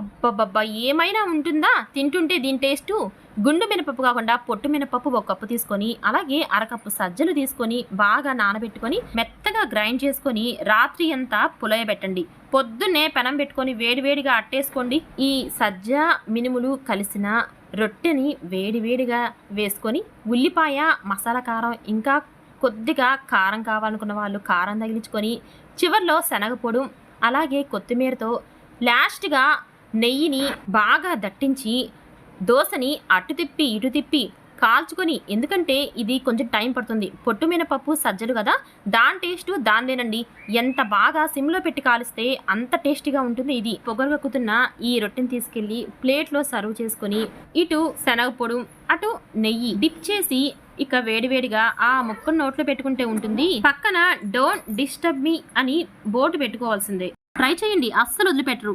అబ్బబ్బబ్బా ఏమైనా ఉంటుందా? తింటుంటే దీని టేస్టు. గుండు మినపప్పు కాకుండా పొట్టు మినపప్పు ఒక కప్పు తీసుకొని అలాగే అరకప్పు సజ్జలు తీసుకొని బాగా నానబెట్టుకొని మెత్తగా గ్రైండ్ చేసుకొని రాత్రి అంతా పులయబెట్టండి. పొద్దున్నే పెనం పెట్టుకొని వేడివేడిగా అట్టేసుకోండి. ఈ సజ్జ మినుములు కలిసిన రొట్టెని వేడివేడిగా వేసుకొని ఉల్లిపాయ మసాలా కారం ఇంకా కొద్దిగా కారం కావాలనుకున్న వాళ్ళు కారం తగిలించుకొని చివర్లో శనగపొడు అలాగే కొత్తిమీరతో లాస్ట్గా నెయ్యిని బాగా దట్టించి దోశని అటు తిప్పి ఇటు తిప్పి కాల్చుకొని ఎందుకంటే ఇది కొంచెం టైం పడుతుంది. పొట్టు మినపప్పు సజ్జలు కదా దాని టేస్ట్ దానిదేనండి. ఎంత బాగా సిమ్లో పెట్టి కాలిస్తే అంత టేస్టీగా ఉంటుంది ఇది. పొగరగక్కుతున్న ఈ రొట్టెని తీసుకెళ్ళి ప్లేట్లో సర్వ్ చేసుకొని ఇటు శనగపొడు అటు నెయ్యి డిప్ చేసి ఇక వేడివేడిగా ఆ ముక్కను నోట్లో పెట్టుకుంటే ఉంటుంది. పక్కన డోంట్ డిస్టర్బ్ మీ అని బోర్డు పెట్టుకోవాల్సిందే. ట్రై చేయండి అస్సలు వదిలిపెట్టరు.